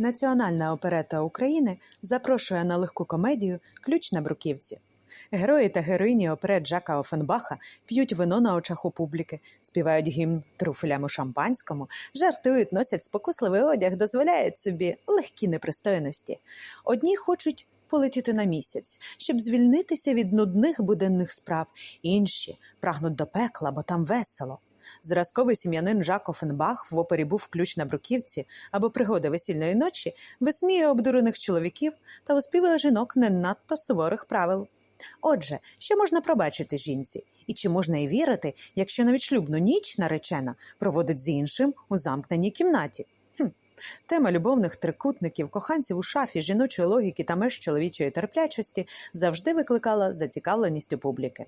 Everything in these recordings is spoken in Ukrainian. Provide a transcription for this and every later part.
Національна оперета України запрошує на легку комедію Ключ на бруківці. Герої та героїні оперет Жака Офенбаха п'ють вино на очах у публіки, співають гімн труфелям у шампанському, жартують, носять спокусливий одяг, дозволяють собі легкі непристойності. Одні хочуть полетіти на місяць, щоб звільнитися від нудних буденних справ, інші прагнуть до пекла, бо там весело. Зразковий сім'янин Жак Офенбах в опері був ключ на бруківці або пригоди весільної ночі, висміює обдурених чоловіків та оспівує жінок не надто суворих правил. Отже, що можна пробачити жінці? І чи можна й вірити, якщо навіть шлюбну ніч наречена проводить з іншим у замкненій кімнаті? Хм. Тема любовних трикутників, коханців у шафі, жіночої логіки та меж чоловічої терплячості завжди викликала зацікавленість у публіки.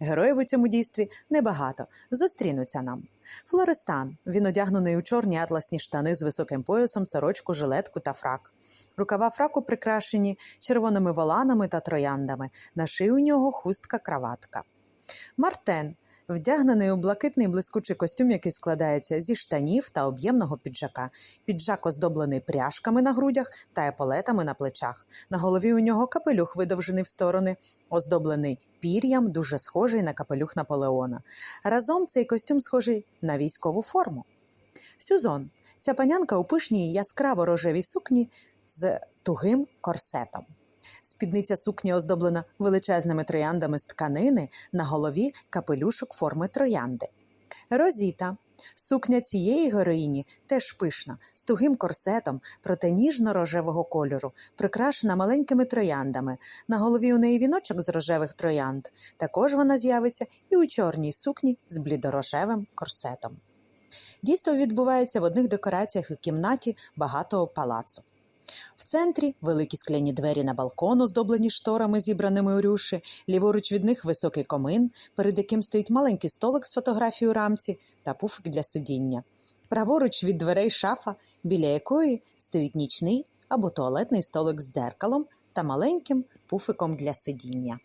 Героїв у цьому дійстві небагато, зустрінуться нам. Флористан. Він одягнений у чорні атласні штани з високим поясом, сорочку, жилетку та фрак. Рукава фраку прикрашені червоними воланами та трояндами. На шиї у нього хустка краватка. Мартен. Вдягнений у блакитний блискучий костюм, який складається зі штанів та об'ємного піджака. Піджак оздоблений пряжками на грудях та еполетами на плечах. На голові у нього капелюх видовжений в сторони, оздоблений пір'ям, дуже схожий на капелюх Наполеона. Разом цей костюм схожий на військову форму. Сюзон. Ця панянка у пишній яскраво рожевій сукні з тугим корсетом. Спідниця сукні оздоблена величезними трояндами з тканини, на голові капелюшок форми троянди. Розіта. Сукня цієї героїні теж пишна, з тугим корсетом, проте ніжно-рожевого кольору, прикрашена маленькими трояндами. На голові у неї віночок з рожевих троянд. Також вона з'явиться і у чорній сукні з блідорожевим корсетом. Дійство відбувається в одних декораціях у кімнаті багатого палацу. В центрі великі скляні двері на балкон, оздоблені шторами, зібраними у рюші, ліворуч від них високий комин, перед яким стоїть маленький столик з фотографією рамці та пуфик для сидіння. Праворуч від дверей шафа, біля якої стоїть нічний або туалетний столик з дзеркалом та маленьким пуфиком для сидіння.